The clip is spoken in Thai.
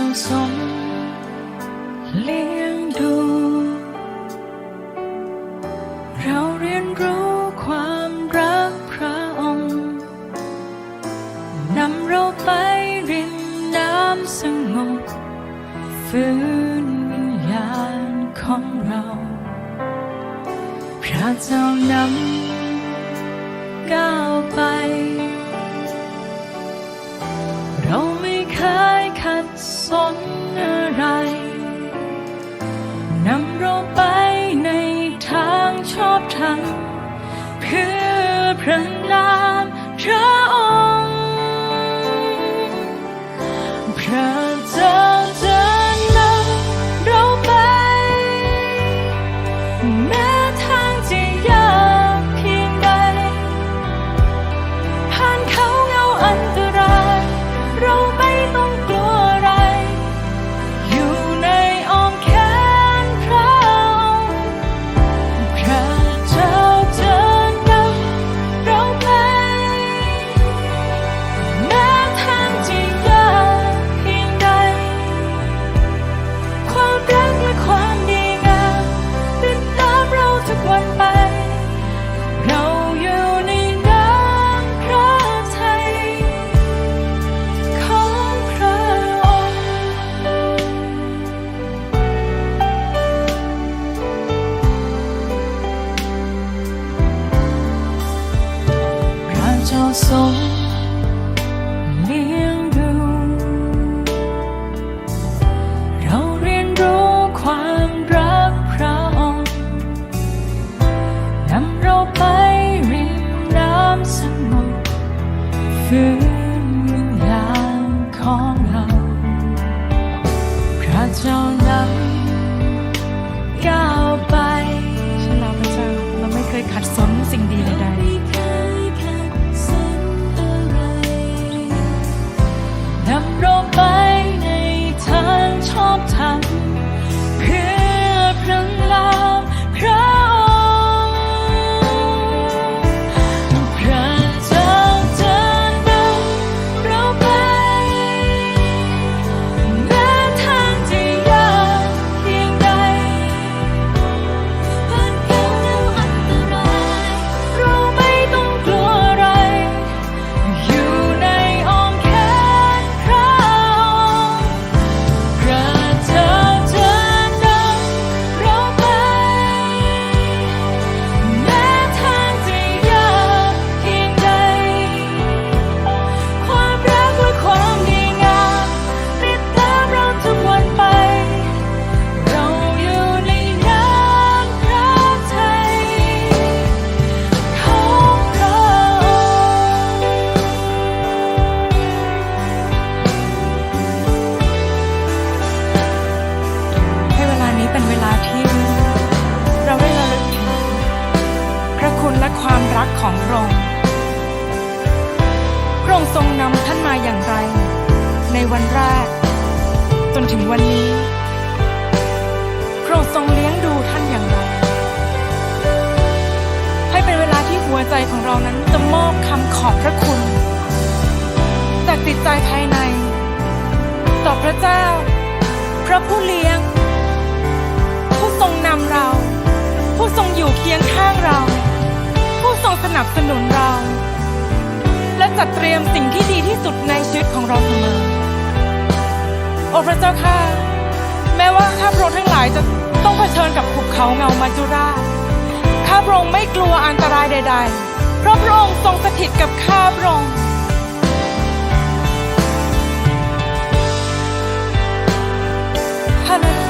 จงทรงเลี้ยงดู เราเรียนรู้ความรักพระองค์นำเราไปริมน้ำสงบฟื้นวิญญาณของเรา พระเจ้านำก้าวไป พ ส่งเลี้ยงดู เราเรียนรู้ความรักพระองค์นำเราไปริมน้ำสงบฟื้น ถึงวันนี้พระองค์ทรงเลี้ยงดูท่านอย่างไร ให้เป็นเวลาที่หัวใจของเรานั้นจะมอบคำขอบพระคุณ จากจิตใจภายใน ต่อพระเจ้า พระผู้เลี้ยง ผู้ทรงนำเรา ผู้ทรงอยู่เคียงข้างเรา ผู้ทรงสนับสนุนเรา และจัดเตรียมสิ่งที่ดีที่สุดในชีวิตของเราเสมอ โอ้พระเจ้าข้าแม้ว่าข้าพระองค์ทั้งหลายจะต้องเผชิญกับภูเขาเงามาจุราชข้าพระองค์ไม่กลัวอันตรายใด ๆ เพราะพระองค์ทรงสถิตกับข้าพระองค์ฮาเลลู